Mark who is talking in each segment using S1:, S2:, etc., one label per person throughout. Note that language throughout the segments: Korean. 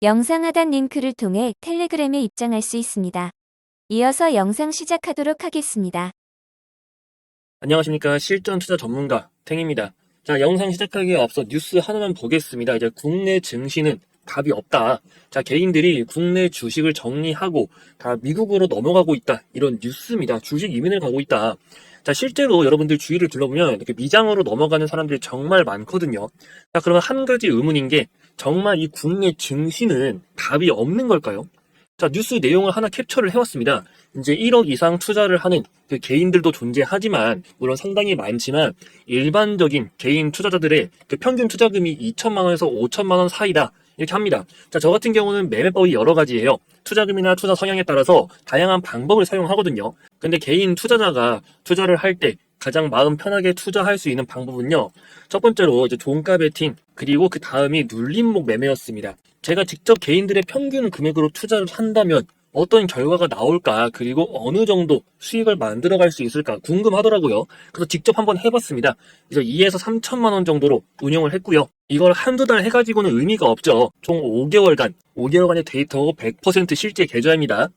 S1: 영상 하단 링크를 통해 텔레그램에 입장할 수 있습니다. 이어서 영상 시작하도록 하겠습니다.
S2: 안녕하십니까. 실전 투자 전문가 탱입니다. 자, 영상 시작하기에 앞서 뉴스 하나만 보겠습니다. 이제 국내 증시는 답이 없다. 자, 개인들이 국내 주식을 정리하고 다 미국으로 넘어가고 있다. 이런 뉴스입니다. 주식 이민을 가고 있다. 자, 실제로 여러분들 주위를 둘러보면 이렇게 미장으로 넘어가는 사람들이 정말 많거든요. 자, 그러면 한 가지 의문인 게 정말 이 국내 증시는 답이 없는 걸까요? 자, 뉴스 내용을 하나 캡처를 해왔습니다. 이제 1억 이상 투자를 하는 그 개인들도 존재하지만, 물론 상당히 많지만, 일반적인 개인 투자자들의 그 평균 투자금이 2천만 원에서 5천만 원 사이다. 이렇게 합니다. 자, 저 같은 경우는 매매법이 여러 가지예요. 투자금이나 투자 성향에 따라서 다양한 방법을 사용하거든요. 근데 개인 투자자가 투자를 할 때 가장 마음 편하게 투자할 수 있는 방법은요. 첫 번째로 이제 종가 베팅, 그리고 그 다음이 눌림목 매매였습니다. 제가 직접 개인들의 평균 금액으로 투자를 한다면 어떤 결과가 나올까, 그리고 어느 정도 수익을 만들어갈 수 있을까 궁금하더라고요. 그래서 직접 한번 해봤습니다. 그래서 2에서 3천만 원 정도로 운영을 했고요. 이걸 한두 달 해가지고는 의미가 없죠. 총 5개월간, 5개월간의 데이터 100% 실제 계좌입니다.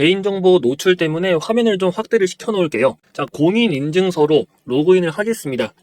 S2: 개인정보 노출 때문에 화면을 좀 확대를 시켜 놓을게요. 자, 공인 인증서로 로그인을 하겠습니다.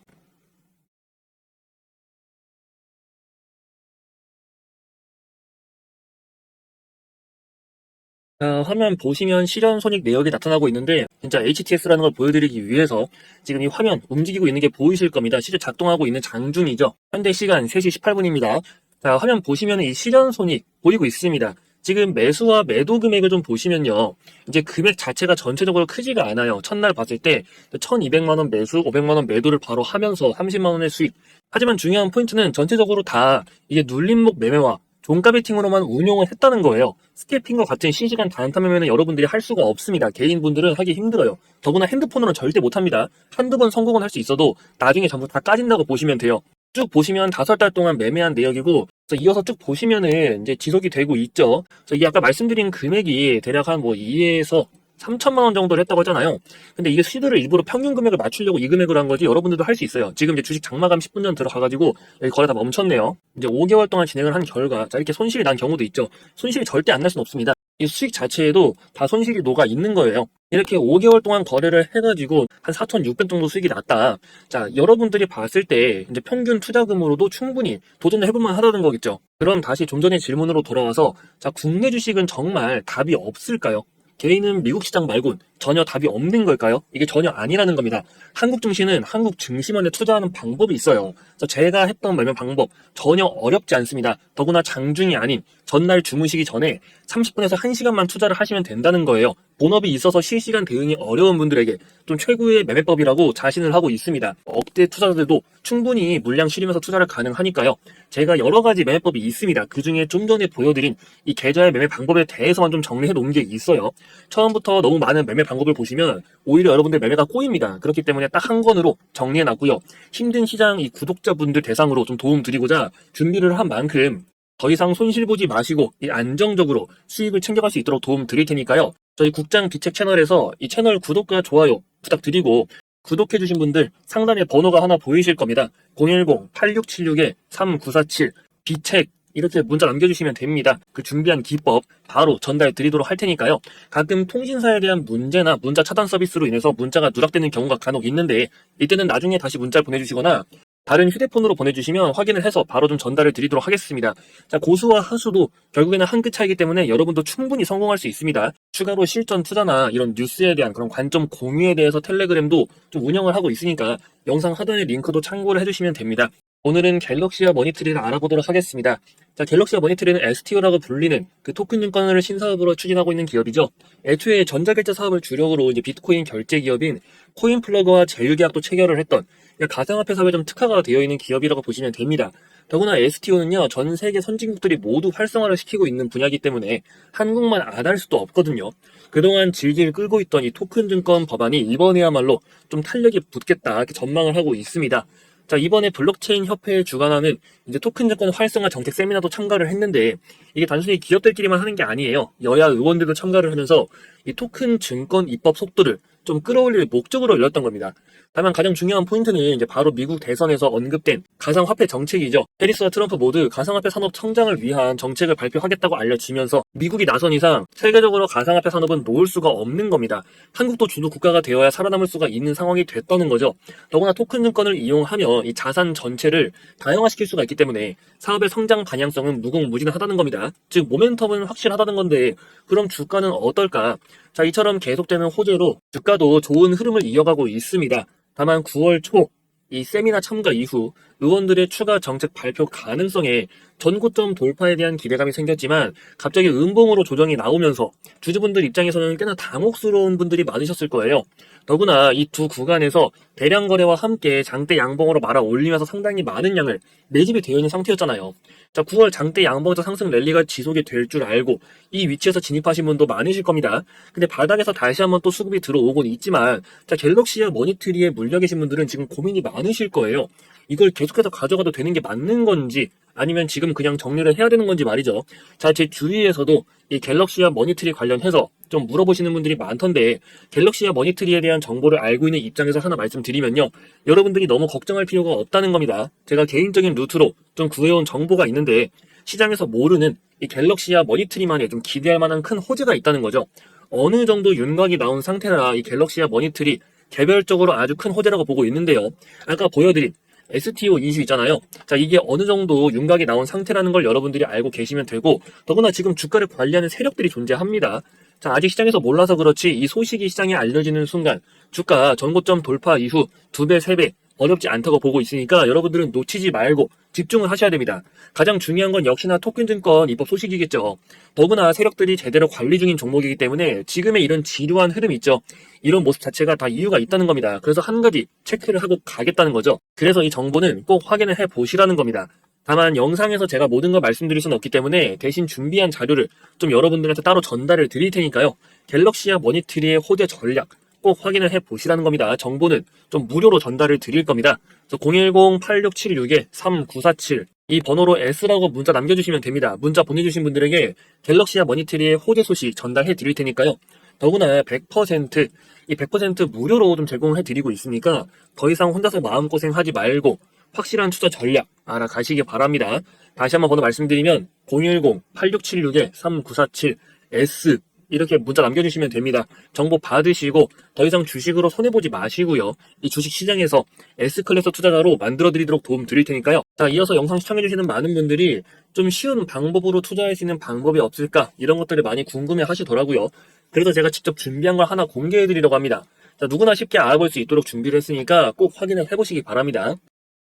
S2: 자, 화면 보시면 실현 손익 내역이 나타나고 있는데 진짜 HTS라는 걸 보여드리기 위해서 지금 이 화면 움직이고 있는 게 보이실 겁니다. 실제 작동하고 있는 장중이죠. 현대 시간 3시 18분입니다. 자, 화면 보시면 이 실현 손익 보이고 있습니다. 지금 매수와 매도 금액을 좀 보시면요. 이제 금액 자체가 전체적으로 크지가 않아요. 첫날 봤을 때 1200만 원 매수, 500만 원 매도를 바로 하면서 30만 원의 수익. 하지만 중요한 포인트는 전체적으로 다 이게 눌림목 매매와 종가 베팅으로만 운용을 했다는 거예요. 스캐핑과 같은 실시간 단타 매매는 여러분들이 할 수가 없습니다. 개인분들은 하기 힘들어요. 더구나 핸드폰으로는 절대 못합니다. 한두 번 성공은 할 수 있어도 나중에 전부 다 까진다고 보시면 돼요. 쭉 보시면 다섯 달 동안 매매한 내역이고 이어서 쭉 보시면은 이제 지속이 되고 있죠. 그래서 이 아까 말씀드린 금액이 대략 한 뭐 2에서 3천만 원 정도를 했다고 하잖아요. 근데 이게 시드를 일부러 평균 금액을 맞추려고 이 금액으로 한 거지 여러분들도 할 수 있어요. 지금 이제 주식 장마감 10분 전 들어가가지고 여기 거래 다 멈췄네요. 이제 5개월 동안 진행을 한 결과 자 이렇게 손실이 난 경우도 있죠. 손실이 절대 안 날 수는 없습니다. 이 수익 자체에도 다 손실이 녹아 있는 거예요. 이렇게 5개월 동안 거래를 해가지고 한 4,600 정도 수익이 났다. 자, 여러분들이 봤을 때 이제 평균 투자금으로도 충분히 도전을 해볼만 하다는 거겠죠. 그럼 다시 좀 전의 질문으로 돌아와서 자, 국내 주식은 정말 답이 없을까요? 개인은 미국 시장 말곤 전혀 답이 없는 걸까요? 이게 전혀 아니라는 겁니다. 한국 증시는 한국 증시만에 투자하는 방법이 있어요. 그래서 제가 했던 매매 방법 전혀 어렵지 않습니다. 더구나 장중이 아닌 전날 주무시기 전에 30분에서 1시간만 투자를 하시면 된다는 거예요. 본업이 있어서 실시간 대응이 어려운 분들에게 좀 최고의 매매법이라고 자신을 하고 있습니다. 억대 투자자들도 충분히 물량 실으면서 투자를 가능하니까요. 제가 여러 가지 매매법이 있습니다. 그 중에 좀 전에 보여드린 이 계좌의 매매 방법에 대해서만 좀 정리해 놓은 게 있어요. 처음부터 너무 많은 매매 방법을 보시면 오히려 여러분들 매매가 꼬입니다. 그렇기 때문에 딱 한 권으로 정리해 놨고요. 힘든 시장 이 구독자분들 대상으로 좀 도움 드리고자 준비를 한 만큼 더 이상 손실 보지 마시고 이 안정적으로 수익을 챙겨갈 수 있도록 도움 드릴 테니까요. 저희 국장 비책 채널에서 이 채널 구독과 좋아요 부탁드리고 구독해주신 분들 상단에 번호가 하나 보이실 겁니다. 010-8676-3947 비책 이렇게 문자 남겨주시면 됩니다. 그 준비한 기법 바로 전달 드리도록 할 테니까요. 가끔 통신사에 대한 문제나 문자 차단 서비스로 인해서 문자가 누락되는 경우가 간혹 있는데 이때는 나중에 다시 문자를 보내주시거나 다른 휴대폰으로 보내주시면 확인을 해서 바로 좀 전달을 드리도록 하겠습니다. 자, 고수와 하수도 결국에는 한 끗 차이기 때문에 여러분도 충분히 성공할 수 있습니다. 추가로 실전 투자나 이런 뉴스에 대한 그런 관점 공유에 대해서 텔레그램도 좀 운영을 하고 있으니까 영상 하단의 링크도 참고를 해주시면 됩니다. 오늘은 갤럭시와 머니트리를 알아보도록 하겠습니다. 자, 갤럭시와 머니트리는 STO라고 불리는 그 토큰 증권을 신사업으로 추진하고 있는 기업이죠. 애초에 전자결제 사업을 주력으로 이제 비트코인 결제 기업인 코인플러그와 제휴계약도 체결을 했던 가상화폐 사업에 좀 특화가 되어 있는 기업이라고 보시면 됩니다. 더구나 STO는요, 전 세계 선진국들이 모두 활성화를 시키고 있는 분야이기 때문에 한국만 안 할 수도 없거든요. 그동안 질질 끌고 있던 이 토큰 증권 법안이 이번에야말로 좀 탄력이 붙겠다, 이렇게 전망을 하고 있습니다. 자, 이번에 블록체인 협회에 주관하는 이제 토큰 증권 활성화 정책 세미나도 참가를 했는데 이게 단순히 기업들끼리만 하는 게 아니에요. 여야 의원들도 참가를 하면서 이 토큰 증권 입법 속도를 좀 끌어올릴 목적으로 열렸던 겁니다. 다만 가장 중요한 포인트는 이제 바로 미국 대선에서 언급된 가상화폐 정책이죠. 해리스와 트럼프 모두 가상화폐 산업 성장을 위한 정책을 발표하겠다고 알려지면서 미국이 나선 이상 세계적으로 가상화폐 산업은 놓을 수가 없는 겁니다. 한국도 주도 국가가 되어야 살아남을 수가 있는 상황이 됐다는 거죠. 더구나 토큰 증권을 이용하며 이 자산 전체를 다양화시킬 수가 있기 때문에 사업의 성장 방향성은 무궁무진하다는 겁니다. 즉 모멘텀은 확실하다는 건데 그럼 주가는 어떨까? 자 이처럼 계속되는 호재로 주가도 좋은 흐름을 이어가고 있습니다. 다만 9월 초 이 세미나 참가 이후 의원들의 추가 정책 발표 가능성에 전고점 돌파에 대한 기대감이 생겼지만 갑자기 음봉으로 조정이 나오면서 주주분들 입장에서는 꽤나 당혹스러운 분들이 많으셨을 거예요. 더구나 이 두 구간에서 대량 거래와 함께 장대 양봉으로 말아 올리면서 상당히 많은 양을 매집이 되어 있는 상태였잖아요. 자, 9월 장대 양봉에서 상승 랠리가 지속이 될 줄 알고 이 위치에서 진입하신 분도 많으실 겁니다. 근데 바닥에서 다시 한번 또 수급이 들어오곤 있지만 자, 갤럭시와 머니트리에 물려 계신 분들은 지금 고민이 많으실 거예요. 이걸 계속해서 가져가도 되는 게 맞는 건지 아니면 지금 그냥 정리를 해야 되는 건지 말이죠. 자, 제 주위에서도 이 갤럭시와 머니트리 관련해서 좀 물어보시는 분들이 많던데 갤럭시와 머니트리에 대한 정보를 알고 있는 입장에서 하나 말씀드리면요. 여러분들이 너무 걱정할 필요가 없다는 겁니다. 제가 개인적인 루트로 좀 구해온 정보가 있는데 시장에서 모르는 이 갤럭시와 머니트리만에 좀 기대할 만한 큰 호재가 있다는 거죠. 어느 정도 윤곽이 나온 상태라 이 갤럭시와 머니트리 개별적으로 아주 큰 호재라고 보고 있는데요. 아까 보여드린 STO 이슈 있잖아요. 자, 이게 어느 정도 윤곽이 나온 상태라는 걸 여러분들이 알고 계시면 되고, 더구나 지금 주가를 관리하는 세력들이 존재합니다. 자, 아직 시장에서 몰라서 그렇지 이 소식이 시장에 알려지는 순간 주가 전고점 돌파 이후 두 배, 세 배 어렵지 않다고 보고 있으니까 여러분들은 놓치지 말고 집중을 하셔야 됩니다. 가장 중요한 건 역시나 토큰 증권 입법 소식이겠죠. 더구나 세력들이 제대로 관리 중인 종목이기 때문에 지금의 이런 지루한 흐름 있죠. 이런 모습 자체가 다 이유가 있다는 겁니다. 그래서 한 가지 체크를 하고 가겠다는 거죠. 그래서 이 정보는 꼭 확인을 해 보시라는 겁니다. 다만 영상에서 제가 모든 걸 말씀드릴 수는 없기 때문에 대신 준비한 자료를 좀 여러분들한테 따로 전달을 드릴 테니까요. 갤럭시와 머니트리의 호재 전략 꼭 확인을 해 보시라는 겁니다. 정보는 좀 무료로 전달을 드릴 겁니다. 010-8676-3947 이 번호로 S라고 문자 남겨주시면 됩니다. 문자 보내주신 분들에게 갤럭시와 머니트리의 호재 소식 전달해 드릴 테니까요. 더구나 100%, 이 100% 무료로 좀 제공해 드리고 있으니까 더 이상 혼자서 마음고생 하지 말고 확실한 투자 전략 알아가시기 바랍니다. 다시 한번 번호 말씀드리면 010-8676-3947 이렇게 문자 남겨주시면 됩니다. 정보 받으시고 더 이상 주식으로 손해보지 마시고요. 이 주식 시장에서 S클래스 투자자로 만들어드리도록 도움 드릴 테니까요. 자, 이어서 영상 시청해주시는 많은 분들이 좀 쉬운 방법으로 투자할 수 있는 방법이 없을까 이런 것들을 많이 궁금해 하시더라고요. 그래서 제가 직접 준비한 걸 하나 공개해드리려고 합니다. 자, 누구나 쉽게 알아볼 수 있도록 준비를 했으니까 꼭 확인을 해보시기 바랍니다.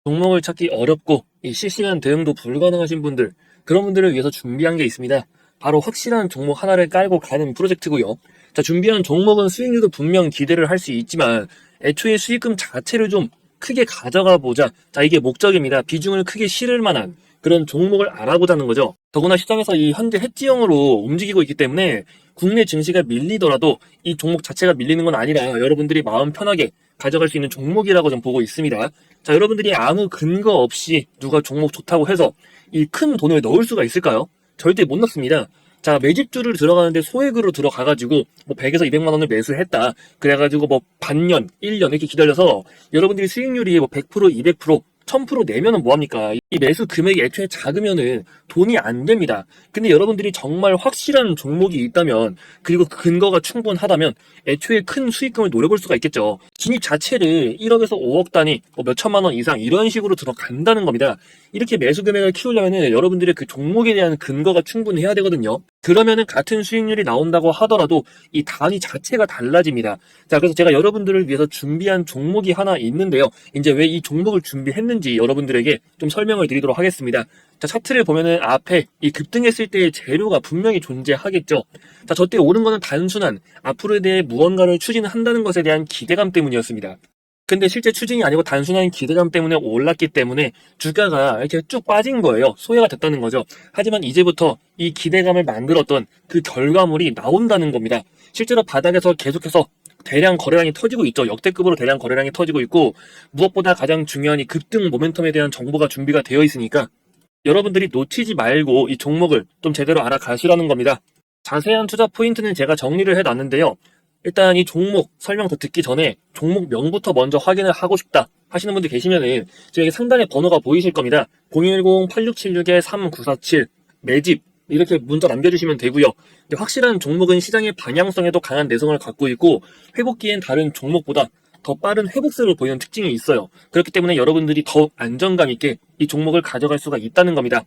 S2: 종목을 찾기 어렵고 이 실시간 대응도 불가능하신 분들 그런 분들을 위해서 준비한 게 있습니다. 바로 확실한 종목 하나를 깔고 가는 프로젝트고요. 자, 준비한 종목은 수익률도 분명 기대를 할 수 있지만 애초에 수익금 자체를 좀 크게 가져가 보자. 자, 이게 목적입니다. 비중을 크게 실을 만한 그런 종목을 알아보자는 거죠. 더구나 시장에서 이 현재 해지형으로 움직이고 있기 때문에 국내 증시가 밀리더라도 이 종목 자체가 밀리는 건 아니라 여러분들이 마음 편하게 가져갈 수 있는 종목이라고 좀 보고 있습니다. 자, 여러분들이 아무 근거 없이 누가 종목 좋다고 해서 이 큰 돈을 넣을 수가 있을까요? 절대 못 넣습니다. 자, 매집주를 들어가는데 소액으로 들어가가지고, 뭐 100에서 200만 원을 매수했다. 그래가지고 뭐 반년, 1년 이렇게 기다려서 여러분들이 수익률이 뭐 100%, 200%, 1000% 내면은 뭐합니까? 이 매수 금액이 애초에 작으면은 돈이 안 됩니다. 근데 여러분들이 정말 확실한 종목이 있다면, 그리고 그 근거가 충분하다면, 애초에 큰 수익금을 노려볼 수가 있겠죠. 진입 자체를 1억에서 5억 단위, 뭐 몇천만 원 이상 이런 식으로 들어간다는 겁니다. 이렇게 매수 금액을 키우려면은 여러분들의 그 종목에 대한 근거가 충분해야 되거든요. 그러면은 같은 수익률이 나온다고 하더라도 이 단위 자체가 달라집니다. 자, 그래서 제가 여러분들을 위해서 준비한 종목이 하나 있는데요. 이제 왜 이 종목을 준비했는지 여러분들에게 좀 설명을 드리도록 하겠습니다. 자, 차트를 보면은 앞에 이 급등했을 때의 재료가 분명히 존재하겠죠. 자, 저때 오른 거는 단순한 앞으로에 대해 무언가를 추진한다는 것에 대한 기대감 때문이었습니다. 근데 실제 추진이 아니고 단순한 기대감 때문에 올랐기 때문에 주가가 이렇게 쭉 빠진 거예요. 소외가 됐다는 거죠. 하지만 이제부터 이 기대감을 만들었던 그 결과물이 나온다는 겁니다. 실제로 바닥에서 계속해서 대량 거래량이 터지고 있죠. 역대급으로 대량 거래량이 터지고 있고 무엇보다 가장 중요한 이 급등 모멘텀에 대한 정보가 준비가 되어 있으니까 여러분들이 놓치지 말고 이 종목을 좀 제대로 알아가시라는 겁니다. 자세한 투자 포인트는 제가 정리를 해놨는데요. 일단 이 종목 설명 더 듣기 전에 종목명부터 먼저 확인을 하고 싶다 하시는 분들 계시면은 저기 상단에 번호가 보이실 겁니다. 010-8676-3947 매집 이렇게 문자 남겨주시면 되고요. 확실한 종목은 시장의 방향성에도 강한 내성을 갖고 있고 회복기엔 다른 종목보다 더 빠른 회복세를 보이는 특징이 있어요. 그렇기 때문에 여러분들이 더 안정감 있게 이 종목을 가져갈 수가 있다는 겁니다.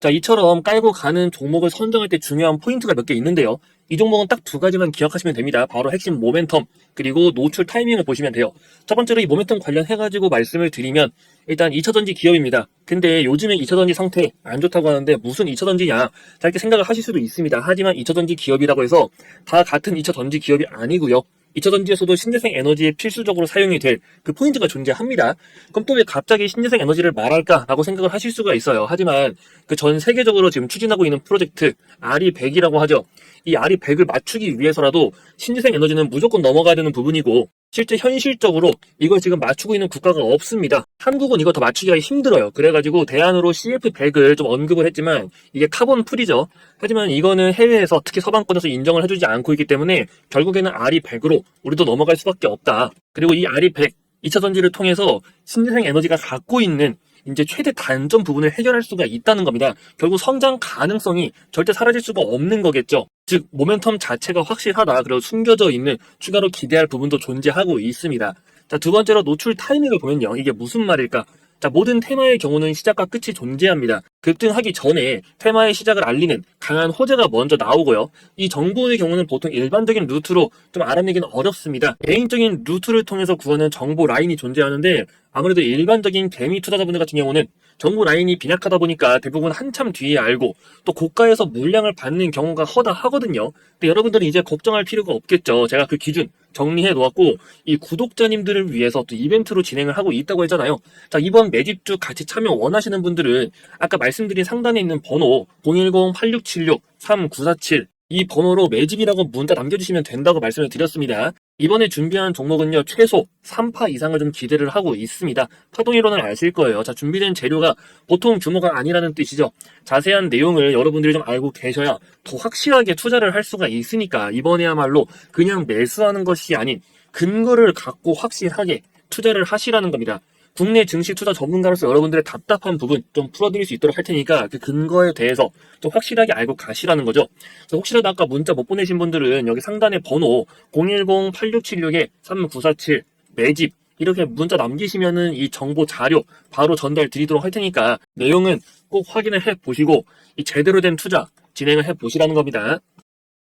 S2: 자, 이처럼 깔고 가는 종목을 선정할 때 중요한 포인트가 몇 개 있는데요. 이 종목은 딱 두 가지만 기억하시면 됩니다. 바로 핵심 모멘텀, 그리고 노출 타이밍을 보시면 돼요. 첫 번째로 이 모멘텀 관련해가지고 말씀을 드리면, 일단 2차전지 기업입니다. 근데 요즘에 2차전지 상태 안 좋다고 하는데 무슨 2차전지냐? 자, 이렇게 생각을 하실 수도 있습니다. 하지만 2차전지 기업이라고 해서 다 같은 2차전지 기업이 아니고요. 2차전지에서도 신재생 에너지에 필수적으로 사용이 될 그 포인트가 존재합니다. 그럼 또 왜 갑자기 신재생 에너지를 말할까라고 생각을 하실 수가 있어요. 하지만 그 전 세계적으로 지금 추진하고 있는 프로젝트 RE100이라고 하죠. 이 RE100을 맞추기 위해서라도 신재생 에너지는 무조건 넘어가야 되는 부분이고 실제 현실적으로 이걸 지금 맞추고 있는 국가가 없습니다. 한국은 이거 더 맞추기가 힘들어요. 그래가지고 대안으로 CF100을 좀 언급을 했지만 이게 카본 풀이죠. 하지만 이거는 해외에서 특히 서방권에서 인정을 해주지 않고 있기 때문에 결국에는 RE100으로 우리도 넘어갈 수밖에 없다. 그리고 이 RE100 2차 전지를 통해서 신재생 에너지가 갖고 있는 이제 최대 단점 부분을 해결할 수가 있다는 겁니다. 결국 성장 가능성이 절대 사라질 수가 없는 거겠죠. 즉 모멘텀 자체가 확실하다. 그리고 숨겨져 있는 추가로 기대할 부분도 존재하고 있습니다. 자, 두 번째로 노출 타이밍을 보면요. 이게 무슨 말일까? 자, 모든 테마의 경우는 시작과 끝이 존재합니다. 급등하기 전에 테마의 시작을 알리는 강한 호재가 먼저 나오고요. 이 정보의 경우는 보통 일반적인 루트로 좀 알아내기는 어렵습니다. 개인적인 루트를 통해서 구하는 정보 라인이 존재하는데 아무래도 일반적인 개미 투자자분들 같은 경우는 정보 라인이 빈약하다 보니까 대부분 한참 뒤에 알고 또 고가에서 물량을 받는 경우가 허다하거든요. 근데 여러분들은 이제 걱정할 필요가 없겠죠. 제가 그 기준 정리해 놓았고 이 구독자님들을 위해서 또 이벤트로 진행을 하고 있다고 했잖아요. 자, 이번 매집주 같이 참여 원하시는 분들은 아까 말씀드린 상단에 있는 번호 010-8676-3947 이 번호로 매집이라고 문자 남겨주시면 된다고 말씀을 드렸습니다. 이번에 준비한 종목은요, 최소 3파 이상을 좀 기대를 하고 있습니다. 파동이론을 아실 거예요. 자, 준비된 재료가 보통 규모가 아니라는 뜻이죠. 자세한 내용을 여러분들이 좀 알고 계셔야 더 확실하게 투자를 할 수가 있으니까 이번에야말로 그냥 매수하는 것이 아닌 근거를 갖고 확실하게 투자를 하시라는 겁니다. 국내 증시 투자 전문가로서 여러분들의 답답한 부분 좀 풀어드릴 수 있도록 할 테니까 그 근거에 대해서 좀 확실하게 알고 가시라는 거죠. 그래서 혹시라도 아까 문자 못 보내신 분들은 여기 상단에 번호 010-8676-3947 매집 이렇게 문자 남기시면은 이 정보 자료 바로 전달 드리도록 할 테니까 내용은 꼭 확인을 해 보시고 이 제대로 된 투자 진행을 해 보시라는 겁니다.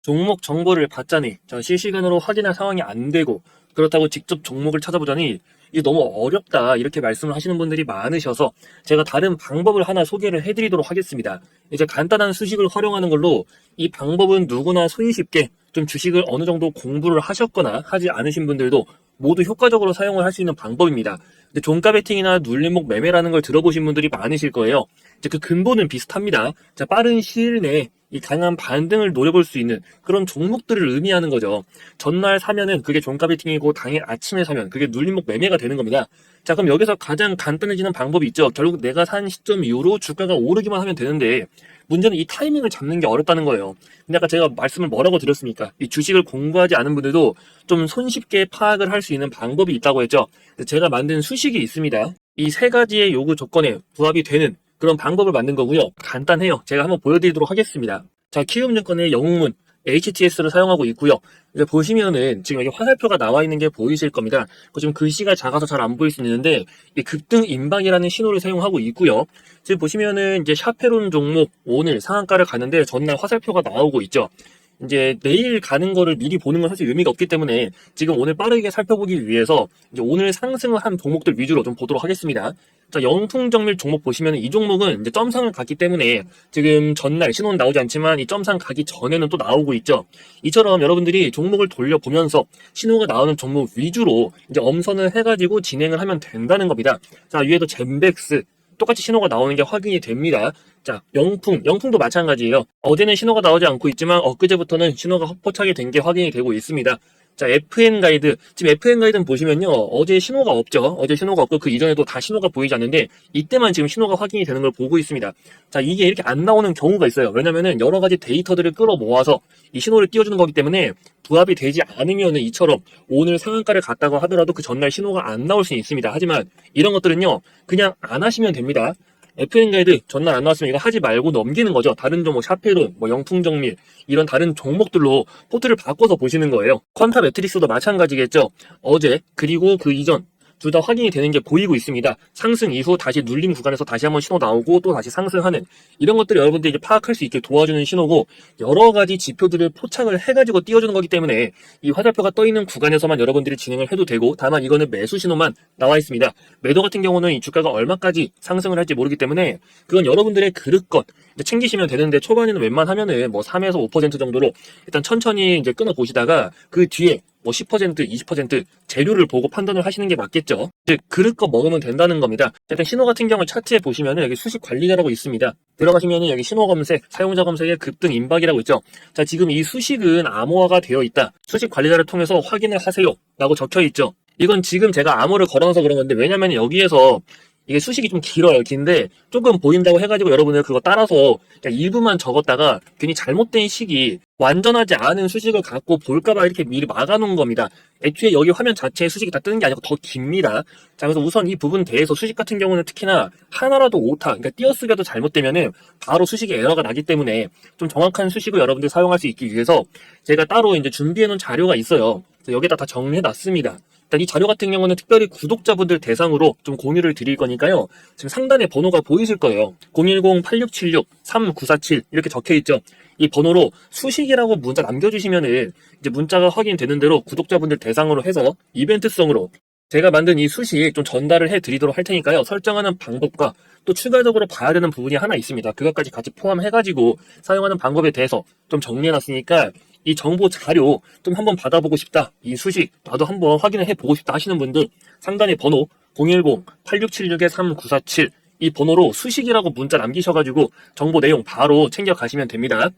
S2: 종목 정보를 받자니 저 실시간으로 확인할 상황이 안 되고 그렇다고 직접 종목을 찾아보자니 이게 너무 어렵다 이렇게 말씀을 하시는 분들이 많으셔서 제가 다른 방법을 하나 소개를 해드리도록 하겠습니다. 이제 간단한 수식을 활용하는 걸로 이 방법은 누구나 손쉽게 좀 주식을 어느 정도 공부를 하셨거나 하지 않으신 분들도 모두 효과적으로 사용을 할 수 있는 방법입니다. 근데 종가 베팅이나 눌림목 매매라는 걸 들어보신 분들이 많으실 거예요. 이제 그 근본은 비슷합니다. 자, 빠른 시일 내에 이 강한 반등을 노려볼 수 있는 그런 종목들을 의미하는 거죠. 전날 사면은 그게 종가 베팅이고 당일 아침에 사면 그게 눌림목 매매가 되는 겁니다. 자, 그럼 여기서 가장 간단해지는 방법이 있죠. 결국 내가 산 시점 이후로 주가가 오르기만 하면 되는데 문제는 이 타이밍을 잡는 게 어렵다는 거예요. 근데 아까 제가 말씀을 뭐라고 드렸습니까? 이 주식을 공부하지 않은 분들도 좀 손쉽게 파악을 할 수 있는 방법이 있다고 했죠. 제가 만든 수식이 있습니다. 이 세 가지의 요구 조건에 부합이 되는 그런 방법을 만든 거고요. 간단해요. 제가 한번 보여드리도록 하겠습니다. 자, 키움증권의 영웅문 HTS를 사용하고 있고요. 이제 보시면은 지금 여기 화살표가 나와 있는 게 보이실 겁니다. 그 지금 글씨가 작아서 잘 안 보일 수 있는데 이 급등 임박이라는 신호를 사용하고 있고요. 지금 보시면은 이제 샤페론 종목 오늘 상한가를 가는데 전날 화살표가 나오고 있죠. 이제 내일 가는 거를 미리 보는 건 사실 의미가 없기 때문에 지금 오늘 빠르게 살펴보기 위해서 이제 오늘 상승을 한 종목들 위주로 좀 보도록 하겠습니다. 자, 영풍정밀 종목 보시면 이 종목은 이제 점상을 갔기 때문에 지금 전날 신호는 나오지 않지만 이 점상 가기 전에는 또 나오고 있죠. 이처럼 여러분들이 종목을 돌려보면서 신호가 나오는 종목 위주로 이제 엄선을 해가지고 진행을 하면 된다는 겁니다. 자, 위에도 젠백스 똑같이 신호가 나오는 게 확인이 됩니다. 자, 영풍, 영풍도 마찬가지예요. 어제는 신호가 나오지 않고 있지만 엊그제부터는 신호가 헛포착이 된 게 확인이 되고 있습니다. 자, FN 가이드. 지금 FN 가이드는 보시면요. 어제 신호가 없죠. 어제 신호가 없고 그 이전에도 다 신호가 보이지 않는데 이때만 지금 신호가 확인이 되는 걸 보고 있습니다. 자, 이게 이렇게 안 나오는 경우가 있어요. 왜냐면은 여러 가지 데이터들을 끌어 모아서 이 신호를 띄워주는 거기 때문에 부합이 되지 않으면은 이처럼 오늘 상한가를 갔다고 하더라도 그 전날 신호가 안 나올 수는 있습니다. 하지만 이런 것들은요. 그냥 안 하시면 됩니다. FN 가이드 전날 안 나왔으면 이거 하지 말고 넘기는 거죠. 다른 종목 샤페론, 뭐 영풍 정밀 이런 다른 종목들로 포트를 바꿔서 보시는 거예요. 퀀타 매트릭스도 마찬가지겠죠. 어제 그리고 그 이전 둘 다 확인이 되는 게 보이고 있습니다. 상승 이후 다시 눌림 구간에서 다시 한번 신호 나오고 또 다시 상승하는 이런 것들을 여러분들이 파악할 수 있게 도와주는 신호고 여러 가지 지표들을 포착을 해가지고 띄워주는 거기 때문에 이 화살표가 떠 있는 구간에서만 여러분들이 진행을 해도 되고 다만 이거는 매수 신호만 나와 있습니다. 매도 같은 경우는 이 주가가 얼마까지 상승을 할지 모르기 때문에 그건 여러분들의 그릇것 챙기시면 되는데 초반에는 웬만하면은 뭐 3에서 5% 정도로 일단 천천히 이제 끊어 보시다가 그 뒤에 뭐 10%, 20% 재료를 보고 판단을 하시는 게 맞겠죠. 즉 그릇 거 먹으면 된다는 겁니다. 일단 신호 같은 경우 차트에 보시면은 여기 수식 관리자라고 있습니다. 들어가시면은 여기 신호 검색, 사용자 검색에 급등 임박이라고 있죠. 자 지금 이 수식은 암호화가 되어 있다. 수식 관리자를 통해서 확인을 하세요라고 적혀 있죠. 이건 지금 제가 암호를 걸어놔서 그런 건데 왜냐면 여기에서 이게 수식이 좀 길어요. 긴데 조금 보인다고 해가지고 여러분들 그거 따라서 일부만 적었다가 괜히 잘못된 식이 완전하지 않은 수식을 갖고 볼까봐 이렇게 미리 막아놓은 겁니다. 애초에 여기 화면 자체에 수식이 다 뜨는 게 아니고 더 깁니다. 자, 그래서 우선 이 부분 대해서 수식 같은 경우는 특히나 하나라도 오타, 그러니까 띄어쓰기라도 잘못되면은 바로 수식에 에러가 나기 때문에 좀 정확한 수식을 여러분들이 사용할 수 있기 위해서 제가 따로 이제 준비해놓은 자료가 있어요. 여기다 다 정리해놨습니다. 일단 이 자료 같은 경우는 특별히 구독자분들 대상으로 좀 공유를 드릴 거니까요. 지금 상단에 번호가 보이실 거예요. 010-8676-3947 이렇게 적혀 있죠. 이 번호로 수식이라고 문자 남겨주시면은 이제 문자가 확인되는 대로 구독자분들 대상으로 해서 이벤트성으로 제가 만든 이 수식 좀 전달을 해 드리도록 할 테니까요. 설정하는 방법과 또 추가적으로 봐야 되는 부분이 하나 있습니다. 그것까지 같이 포함해가지고 사용하는 방법에 대해서 좀 정리해놨으니까 이 정보 자료 좀 한번 받아보고 싶다. 이 수식 나도 한번 확인을 해보고 싶다 하시는 분들 상단에 번호 010-8676-3947 이 번호로 수식이라고 문자 남기셔가지고 정보 내용 바로 챙겨가시면 됩니다.